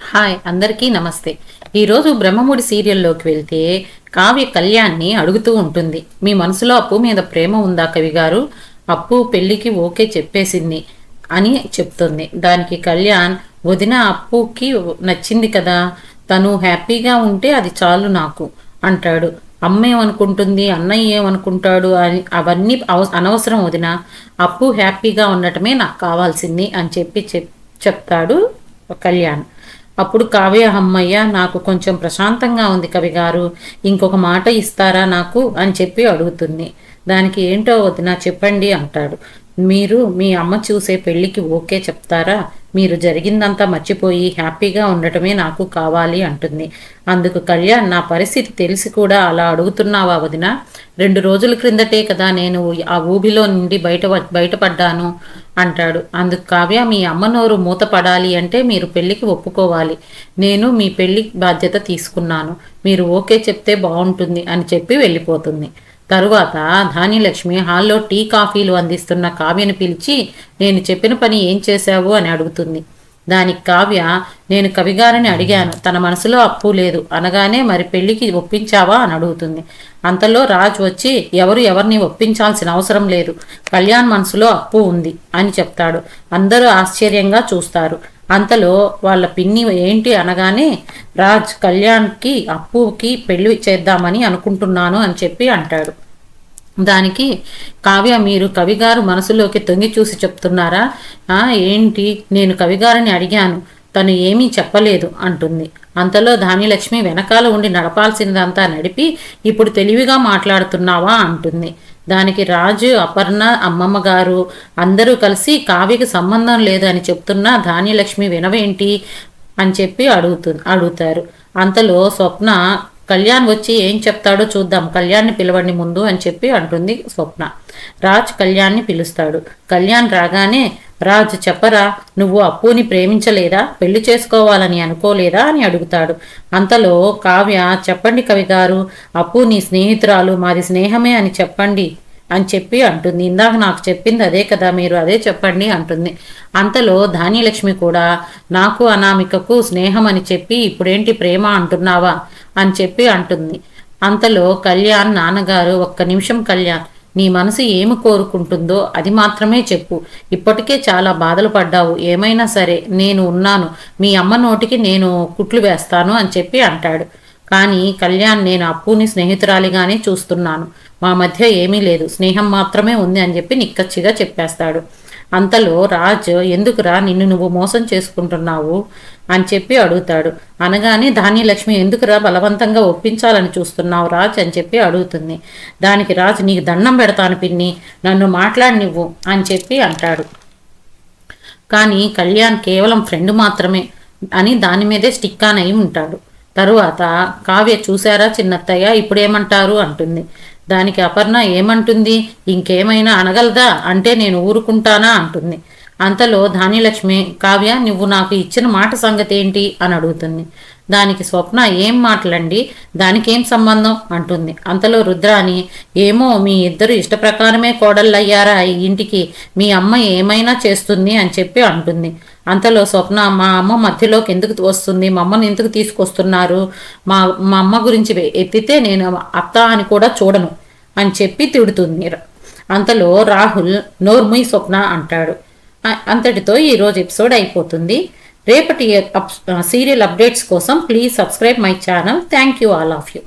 Hi అందరికీ నమస్తే. ఈరోజు బ్రహ్మముడి సీరియల్లోకి వెళ్తే కావ్య కళ్యాణ్ని అడుగుతూ ఉంటుంది. మీ మనసులో అప్పు మీద ప్రేమ ఉందా కవి గారు? అప్పు పెళ్ళికి ఓకే చెప్పేసింది అని చెప్తుంది. దానికి కళ్యాణ్ వదిన అప్పుకి నచ్చింది కదా? తను హ్యాపీగా ఉంటే అది చాలు నాకు అంటాడు. అమ్మ ఏమనుకుంటుంది? అన్నయ్య ఏమనుకుంటాడు? అని అవన్నీ అనవసరం వదిన. అప్పు హ్యాపీగా ఉండటమే నాకు కావాల్సింది అని చెప్పి చెప్ చెప్తాడు కళ్యాణ్. అప్పుడు కావ్య అమ్మయ్య నాకు కొంచెం ప్రశాంతంగా ఉంది కవి గారు. ఇంకొక మాట ఇస్తారా నాకు? అని చెప్పి అడుగుతుంది. దానికి ఏంటో వదిన చెప్పండి అంటాడు. మీరు మీ అమ్మ చూసే పెళ్ళికి ఓకే చెప్తారా? మీరు జరిగిందంతా మర్చిపోయి హ్యాపీగా ఉండటమే నాకు కావాలి అంటుంది. అందుకు కళ్యాణ్ నా పరిస్థితి తెలిసి కూడా అలా అడుగుతున్నావా వదిన? రెండు రోజుల క్రిందటే కదా నేను ఆ ఊబిలో నుండి బయట బయటపడ్డాను అంటాడు. అందుకు కావ్య మీ అమ్మ నోరు మూతపడాలి అంటే మీరు పెళ్ళికి ఒప్పుకోవాలి. నేను మీ పెళ్ళి బాధ్యత తీసుకున్నాను. మీరు ఓకే చెప్తే బాగుంటుంది అని చెప్పి వెళ్ళిపోతుంది. తరువాత ధాన్యలక్ష్మి హాల్లో టీ కాఫీలు అందిస్తున్న కావ్యను పిలిచి నేను చెప్పిన పని ఏం చేశావు? అని అడుగుతుంది. దానికి కావ్య నేను కవిగారిని అడిగాను. తన మనసులో అప్పు లేదు. అనగానే మరి పెళ్ళికి ఒప్పించావా? అని అడుగుతుంది. అంతలో రాజ్ వచ్చి ఎవరు ఎవరిని ఒప్పించాల్సిన అవసరం లేదు. కళ్యాణ్ మనసులో అప్పు ఉంది అని చెప్తాడు. అందరూ ఆశ్చర్యంగా చూస్తారు. అంతలో వాళ్ళ పిన్ని ఏంటి అనగానే రాజ్ కళ్యాణ్కి అప్పుకి పెళ్ళి చేద్దామని అనుకుంటున్నాను అని చెప్పి అంటాడు. దానికి కావ్య మీరు కవిగారు మనసులోకి తొంగి చూసి చెప్తున్నారా? ఏంటి? నేను కవిగారిని అడిగాను. తను ఏమీ చెప్పలేదు అంటుంది. అంతలో ధాన్యలక్ష్మి వెనకాల ఉండి నడపాల్సినదంతా నడిపి ఇప్పుడు తెలివిగా మాట్లాడుతున్నావా? అంటుంది. దానికి రాజు అపర్ణ అమ్మమ్మ గారు అందరూ కలిసి కావ్యకి సంబంధం లేదు అని చెప్తున్నా ధాన్యలక్ష్మి వినవేంటి అని చెప్పి అడుగుతు అడుగుతారు. అంతలో స్వప్న కళ్యాణ్ వచ్చి ఏం చెప్తాడో చూద్దాం కళ్యాణ్ని పిలవండి ముందు అని చెప్పి అంటుంది స్వప్న. రాజ్ కళ్యాణ్ని పిలుస్తాడు. కళ్యాణ్ రాగానే రాజు చెప్పరా నువ్వు అప్పుని ప్రేమించలేదా? పెళ్ళి చేసుకోవాలని అనుకోలేదా? అని అడుగుతాడు. అంతలో కావ్య చెప్పండి కవి గారు అప్పు నీ స్నేహితురాలు మాది స్నేహమే అని చెప్పండి అని చెప్పి అంటుంది. ఇందాక నాకు చెప్పింది అదే కదా మీరు అదే చెప్పండి అంటుంది. అంతలో ధాన్యలక్ష్మి కూడా నాకు అనామికకు స్నేహం అని చెప్పి ఇప్పుడేంటి ప్రేమ అంటున్నావా? అని చెప్పి అంటుంది. అంతలో కళ్యాణ్ నాన్నగారు ఒక్క నిమిషం కళ్యాణ్ నీ మనసు ఏమి కోరుకుంటుందో అది మాత్రమే చెప్పు. ఇప్పటికే చాలా బాధలు పడ్డావు. ఏమైనా సరే నేను ఉన్నాను. మీ అమ్మ నోటికి నేను కుట్లు వేస్తాను అని చెప్పి అంటాడు. కానీ కళ్యాణ్ నేను అప్పుని స్నేహితురాలిగానే చూస్తున్నాను. మా మధ్య ఏమీ లేదు. స్నేహం మాత్రమే ఉంది అని చెప్పి నిక్కచ్చిగా చెప్పేస్తాడు. అంతలో రాజ్ ఎందుకురా నిన్ను నువ్వు మోసం చేసుకుంటున్నావు? అని చెప్పి అడుగుతాడు. అనగానే ధాన్యలక్ష్మి ఎందుకురా బలవంతంగా ఒప్పించాలని చూస్తున్నావు రాజ్? అని చెప్పి అడుగుతుంది. దానికి రాజ్ నీకు దండం పెడతాను పిన్ని నన్ను మాట్లాడినివ్వు అని చెప్పి అంటాడు. కానీ కళ్యాణ్ కేవలం ఫ్రెండ్ మాత్రమే అని దాని మీదే స్టిక్ ఆన్ అయి ఉంటాడు. తరువాత కావ్య చూశారా చిన్నత్తయ్య? ఇప్పుడేమంటారు? అంటుంది. దానికి అపర్ణ ఏమంటుంది? ఇంకేమైనా అనగలదా? అంటే నేను ఊరుకుంటానా? అంటుంది. అంతలో ధాన్యలక్ష్మి కావ్య నువ్వు నాకు ఇచ్చిన మాట సంగతి ఏంటి? అని అడుగుతుంది. దానికి స్వప్న ఏం మాటలండి? దానికేం సంబంధం? అంటుంది. అంతలో రుద్రాని ఏమో మీ ఇద్దరు ఇష్ట ప్రకారమే కోడళ్ళయ్యారా? ఈ ఇంటికి మీ అమ్మ ఏమైనా చేస్తుంది? అని చెప్పి అంటుంది. అంతలో స్వప్న మా అమ్మ మధ్యలోకి ఎందుకు వస్తుంది? మా అమ్మని ఎందుకు తీసుకొస్తున్నారు? మా మా అమ్మ గురించి ఎత్తితే నేను అత్త అని కూడా చూడను అని చెప్పి తిడుతుంది అంతలో రాహుల్ నోర్ముయ్ స్వప్న అంటాడు. అంతటితో ఈరోజు ఎపిసోడ్ అయిపోతుంది. రేపటి అప్- సీరియల్ అప్డేట్స్ కోసం please subscribe my channel. Thank you all of you.